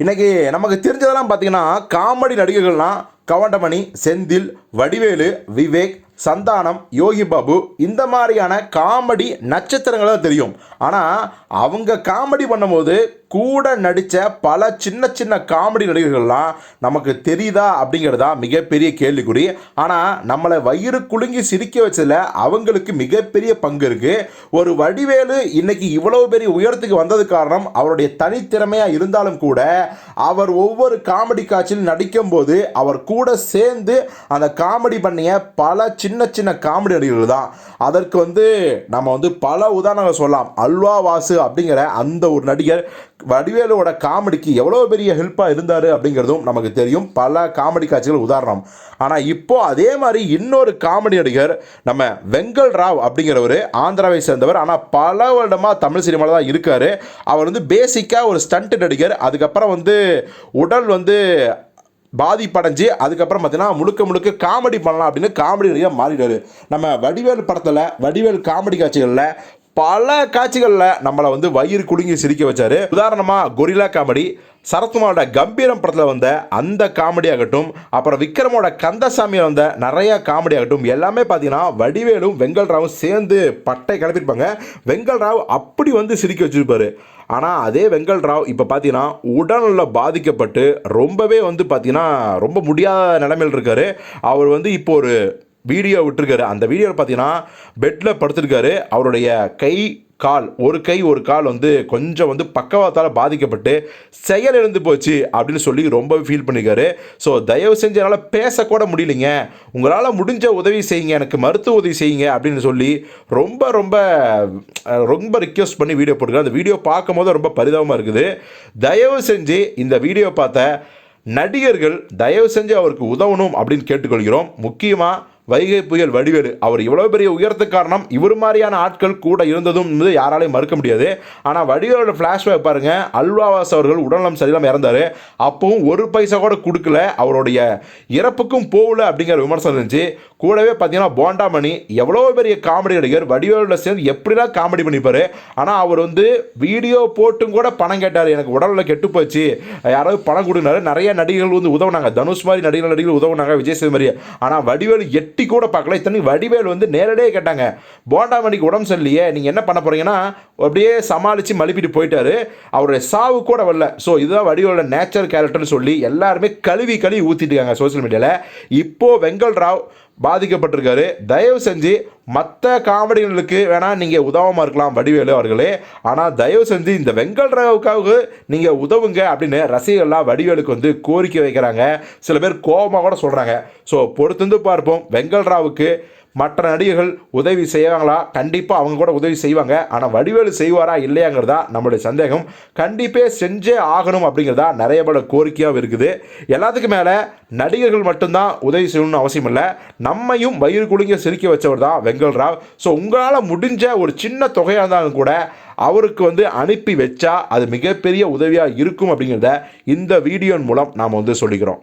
இன்றைக்கி நமக்கு தெரிஞ்சதெல்லாம் பார்த்திங்கன்னா காமெடி நடிகர்கள்லாம் கவண்டமணி செந்தில் வடிவேலு விவேக் சந்தானம் யோகி பாபு இந்த மாதிரியான காமெடி நட்சத்திரங்கள் தெரியும். ஆனால் அவங்க காமெடி பண்ணும்போது கூட நடித்த பல சின்ன சின்ன காமெடி நடிகர்கள்லாம் நமக்கு தெரியுதா அப்படிங்கிறது தான் மிகப்பெரிய கேள்விக்குறி. ஆனால் நம்மளை வயிறு குலுங்கி சிரிக்க வச்சதில் அவங்களுக்கு மிகப்பெரிய பங்கு இருக்குது ஒரு வடிவேலு இன்னைக்கு இவ்வளவு பெரிய உயரத்துக்கு வந்தது காரணம் அவருடைய தனித்திறமையாக இருந்தாலும் கூட அவர் ஒவ்வொரு காமெடி காட்சியில் நடிக்கும்போது அவர் கூட கூட சேர்ந்து அந்த காமெடி பண்ணிய பல சின்ன சின்ன காமெடி நடிகர்கள் தான். அதற்கு வந்து நம்ம வந்து பல உதாரணங்கள் சொல்லலாம். அல்வா வாசு அப்படிங்கிற அந்த ஒரு நடிகர் வடிவேலுவோட காமெடிக்கு எவ்வளோ பெரிய ஹெல்ப்பாக இருந்தார் அப்படிங்கிறதும் நமக்கு தெரியும். பல காமெடி காட்சிகள் உதாரணம். ஆனால் இப்போது அதே மாதிரி இன்னொரு காமெடி நடிகர் நம்ம வெங்கல் ராவ் அப்படிங்கிறவர் ஆந்திராவை சேர்ந்தவர். ஆனால் பல வருடமாக தமிழ் சினிமாவில் தான் இருக்கார். அவர் வந்து பேசிக்காக ஒரு ஸ்டண்ட் நடிகர். அதுக்கப்புறம் வந்து உடல் வந்து பாதிப்படைஞ்சு அதுக்கப்புறம் பார்த்தீங்கன்னா முழுக்க முழுக்க காமெடி பண்ணலாம் அப்படின்னு காமெடி நடிகர் மாறிடுவார் நம்ம வடிவேல் படத்தில் வடிவேல் காமெடி காட்சிகளில் பல காட்சிகளில் நம்மளை வந்து வயிறு குலுங்கி சிரிக்க வச்சார். உதாரணமாக கொரில்லா காமெடி. சரத்குமாரோட கம்பீரம் படத்தில் வந்த அந்த காமெடி ஆகட்டும் அப்புறம் விக்ரமோட கந்தசாமியில் வந்த நிறைய காமெடி ஆகட்டும் எல்லாமே பார்த்தீங்கன்னா வடிவேலும் வெங்கல் ராவும் சேர்ந்து பட்டை கிளப்பியிருப்பாங்க வெங்கல் ராவ் அப்படி வந்து சிரிக்க வச்சிருப்பாரு. ஆனால் அதே வெங்கல் ராவ் இப்போ பார்த்தீங்கன்னா உடல்நல பாதிக்கப்பட்டு ரொம்பவே வந்து பார்த்தீங்கன்னா ரொம்ப முடியாத நிலைமையில் இருக்கார். அவர் வந்து இப்போ ஒரு வீடியோ விட்டுருக்காரு. அந்த வீடியோவில் பார்த்தீங்கன்னா பெட்டில் படுத்திருக்காரு. அவருடைய கை கால் ஒரு கை ஒரு கால் வந்து கொஞ்சம் வந்து பக்கவாத்தால் பாதிக்கப்பட்டு செயல் இழந்து போச்சு அப்படின்னு சொல்லி ரொம்ப ஃபீல் பண்ணியிருக்காரு ஸோ தயவு செஞ்சு என்னால் பேசக்கூட முடியலைங்க. உங்களால் முடிஞ்ச உதவி செய்யுங்க. எனக்கு மருத்துவ உதவி செய்யுங்க அப்படின்னு சொல்லி ரொம்ப ரொம்ப ரொம்ப ரிக்வெஸ்ட் பண்ணி வீடியோ போட்டுருக்காரு. அந்த வீடியோ பார்க்கும்போது ரொம்ப பரிதாபமாக இருக்குது. தயவு செஞ்சு இந்த வீடியோ பார்த்த நடிகர்கள் தயவு செஞ்சு அவருக்கு உதவணும் அப்படின்னு கேட்டுக்கொள்கிறோம். முக்கியமாக வைகை புயல் வடிவேலு அவர் இவ்வளோ பெரிய உயரத்துக்கு காரணம் இவர் மாதிரியான ஆட்கள் கூட இருந்ததும் வந்து யாராலையும் மறுக்க முடியாது. ஆனால் வடிவேலோட ஃப்ளாஷ்பேக் பாருங்க. அல்வாவாஸ் அவர்கள் உடல்நலம் சரியில்லாமல் இறந்தார். அப்பவும் ஒரு பைசா கூட கொடுக்கல. அவருடைய இறப்புக்கும் போகல அப்படிங்கிற விமர்சனம் இருந்துச்சு. கூடவே பார்த்தீங்கன்னா போண்டாமணி எவ்வளோ பெரிய காமெடி நடிகர். வடிவேலில் சேர்ந்து எப்படிலாம் காமெடி பண்ணிப்பார்? ஆனால் அவர் வந்து வீடியோ போட்டும் கூட பணம் கேட்டார். எனக்கு உடலில் கெட்டு போச்சு. யாராவது பணம் கொடுக்குனாரு நிறைய நடிகர்கள் வந்து உதவுனாங்க. தனுஷ் மாதிரி நடிகர் நடிகர்கள் உதவுனாங்க. விஜய் சேதுமாரி ஆனால் வடிவேலு எட்டு கூட பார்க்கல. இத்தனை வடிவேல் வந்து நேரடியாக கேட்டாங்க. போண்டாமணிக்கு உடம்பு சரியில்லையே நீங்கள் என்ன பண்ண போகிறீங்கன்னா அப்படியே சமாளித்து மழுப்பிட்டு போயிட்டாரு. அவருடைய சாவு கூட வரல. ஸோ இதுதான் வடிவேலோட நேச்சர் கேரக்டர்னு சொல்லி எல்லாருமே கழுவி கழுவி ஊற்றிட்டு இருக்காங்க சோஷியல் மீடியாவில் இப்போது வெங்கல் ராவ் பாதிக்கப்பட்டிருக்காரு. தயவு செஞ்சு மற்ற காமெடிகளுக்கு வேணால் நீங்கள் உதவமாக இருக்கலாம் வடிவேலு அவர்களே. ஆனால் தயவு செஞ்சு இந்த வெங்கல் ராவுக்காவுக்கு நீங்கள் உதவுங்க அப்படின்னு ரசிகர்கள்லாம் வடிவேலுக்கு வந்து கோரிக்கை வைக்கிறாங்க. சில பேர் கோபமாக கூட சொல்கிறாங்க ஸோ பொறுத்திருந்து பார்ப்போம் வெங்கல் ராவுக்கு மற்ற நடிகர்கள் உதவி செய்வாங்களா? கண்டிப்பாக அவங்க கூட உதவி செய்வாங்க. ஆனால் வடிவேலு செய்வாரா? இல்லையாங்கிறதா நம்மளுடைய சந்தேகம். கண்டிப்பாக செஞ்சே ஆகணும் அப்படிங்கிறதா நிறைய பல கோரிக்கையாகவும் இருக்குது. எல்லாத்துக்கும் மேலே நடிகர்கள் மட்டும்தான் உதவி செய்யணும்னு அவசியம் இல்லை. நம்மையும் வயிறு குலுங்க சிரிக்க வச்சவர் தான் வெங்கல் ராவ். ஸோ உங்களால் முடிஞ்ச ஒரு சின்ன தொகையாக இருந்தாலும் கூட அவருக்கு வந்து அனுப்பி வச்சா அது மிகப்பெரிய உதவியாக இருக்கும் அப்படிங்கிறத இந்த வீடியோன் மூலம் நாம் வந்து சொல்லிக்கிறோம்.